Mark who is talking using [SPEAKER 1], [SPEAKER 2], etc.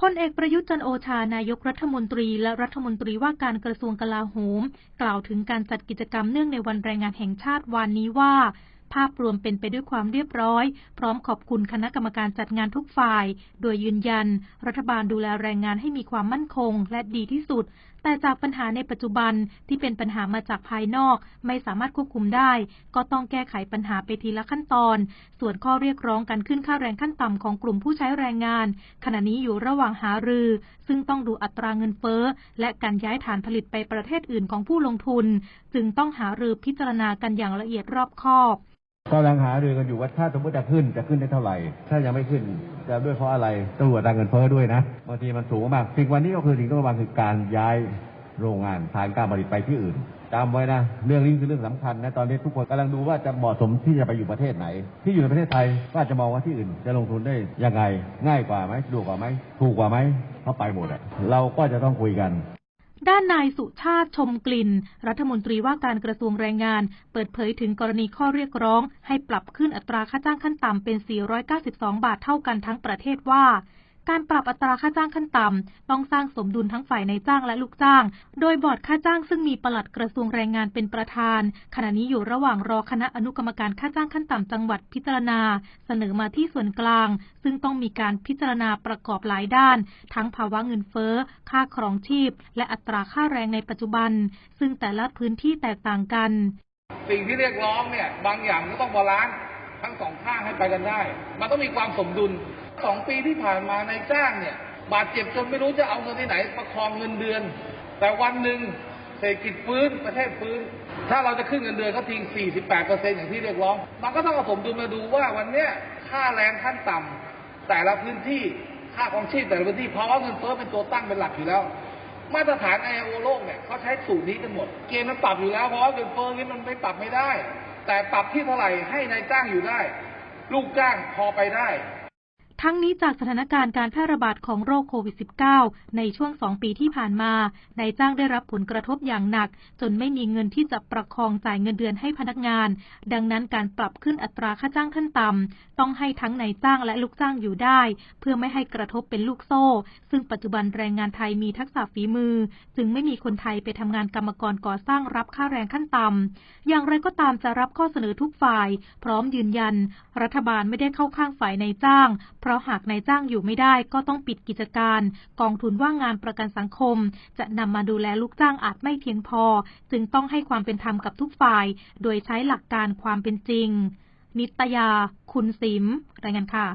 [SPEAKER 1] พลเอกประยุทธ์จันโอชานายกรัฐมนตรี และรัฐมนตรีว่าการกระทรวงกลาโหม กล่าวถึงการจัดกิจกรรมเนื่องในวันแรงงานแห่งชาติวานนี้ว่า ภาพรวมเป็นไปด้วยความเรียบร้อย พร้อมขอบคุณคณะกรรมการจัดงานทุกฝ่าย โดยยืนยัน รัฐบาลดูแลแรงงานให้มีความมั่นคง และดีที่สุด แต่จากปัญหาในปัจจุบันที่เป็นปัญหามาจากภายนอก ไม่สามารถควบคุมได้ ก็ต้องแก้ไขปัญหาไปทีละขั้นตอน ส่วนข้อเรียกร้องการขึ้นค่าแรงขั้นต่ำของกลุ่มผู้ใช้แรงงาน ขณะนี้อยู่ระหว่างหารือ ซึ่งต้องดูอัตราเงินเฟ้อและการย้ายฐานผลิตไปประเทศอื่นของผู้ลงทุน จึงต้องหารือพิจารณากันอย่างละเอียดรอบคอบ
[SPEAKER 2] กำลังหารือกันอยู่ว่าถ้าสมมติจะขึ้นจะขึ้นได้เท่าไหร่ ถ้ายังไม่ขึ้นจะด้วยเพราะอะไรต้องดูอัตราเงินเฟ้อด้วยนะบางทีมันสูงมากสิ่งวันนี้ก็คือสิ่งที่ต้องระวังคือการย้ายโรงงานฐานการผลิตไปที่อื่นจำไว้นะเรื่องนี้คือเรื่องสำคัญนะตอนนี้ทุกคนกำลังดูว่าจะเหมาะสมที่จะไปอยู่ประเทศไหน ที่อยู่ในประเทศไทยก็อาจจะมองว่าที่อื่น จะลงทุนได้ยังไงง่ายกว่าไหมสะดวกกว่าไหมถูกกว่าไหมเขาไปหมดอะเราก็จะต้องคุยกัน
[SPEAKER 1] ด้านนายสุชาติชมกลิ่น รัฐมนตรีว่าการกระทรวงแรงงาน เปิดเผยถึงกรณีข้อเรียกร้อง ให้ปรับขึ้นอัตราค่าจ้างขั้นต่ำเป็น 492 บาทเท่ากันทั้งประเทศว่า การปรับอัตราค่าจ้างขั้นต่ำต้องสร้างสมดุลทั้งฝ่ายในจ้างและลูกจ้าง โดยบอร์ดค่าจ้างซึ่งมีปลัดกระทรวงแรงงานเป็นประธาน ขณะนี้อยู่ระหว่างรอคณะอนุกรรมการค่าจ้างขั้นต่ำจังหวัดพิจารณา เสนอมาที่ส่วนกลาง ซึ่งต้องมีการพิจารณาประกอบหลายด้าน ทั้งภาวะเงินเฟ้อ ค่าครองชีพ และอัตราค่าแรงในปัจจุบัน ซึ่งแต่ละพื้นที่แตกต่างกัน
[SPEAKER 3] สิ่งที่เรียกร้องเนี่ยบางอย่างก็ต้องบาลานซ์ทั้งสองข้างให้ไปกันได้ มันต้องมีความสมดุล สองปีที่ผ่านมาในจ้างเนี่ย บาดเจ็บจนไม่รู้จะเอาเงินที่ไหน ประคองเงินเดือน แต่วันหนึ่งเศรษฐกิจฟื้นประเทศฟื้น ถ้าเราจะขึ้นเงินเดือนเขาทิ้ง 48เปอร์เซ็นต์อย่างที่เรียกร้อง มันก็ต้องเอาสมดุลมาดูว่าวันเนี้ยค่าแรงขั้นต่ำแต่ละพื้นที่ค่าของชีพแต่ละพื้นที่เพราะว่าเงินเฟ้อเป็นตัวตั้งเป็นหลักอยู่แล้ว มาตรฐานไอโอโลกเนี่ยเขาใช้สูตรนี้กันหมด เกณฑ์มันปรับอยู่แล้วเพราะว่าเงินเฟ้อนี้มันไม่ปรับไม่ได้ แต่ปรับที่เท่าไหร่ให้นายจ้างอยู่ได้ ลูกจ้างพอไปได้
[SPEAKER 1] ทั้งนี้จากสถานการณ์การแพร่ระบาดของโรคโควิด -19 ในช่วง 2 ปีที่ผ่านมานายจ้างได้รับผลกระทบอย่างหนัก จนไม่มีเงินที่จะประคองจ่ายเงินเดือนให้พนักงาน ดังนั้นการปรับขึ้นอัตราค่าจ้างขั้นต่ำต้องให้ทั้งนายจ้างและลูกจ้างอยู่ได้ เพื่อไม่ให้กระทบเป็นลูกโซ่ ซึ่งปัจจุบันแรงงานไทยมีทักษะฝีมือ จึงไม่มีคนไทยไปทำงานกรรมกรก่อสร้างรับค่าแรงขั้นต่ำอย่างไรก็ตามจะรับข้อเสนอทุกฝ่าย พร้อมยืนยัน รัฐบาลไม่ได้เข้าข้างฝ่ายนายจ้างเพราะหากนายจ้างอยู่ไม่ได้ก็ต้องปิดกิจการ กองทุนว่างงานประกันสังคม จะนำมาดูแลลูกจ้างอาจไม่เพียงพอ จึงต้องให้ความเป็นธรรมกับทุกฝ่าย โดยใช้หลักการความเป็นจริง นิตยา คุณสิม รายงานค่ะ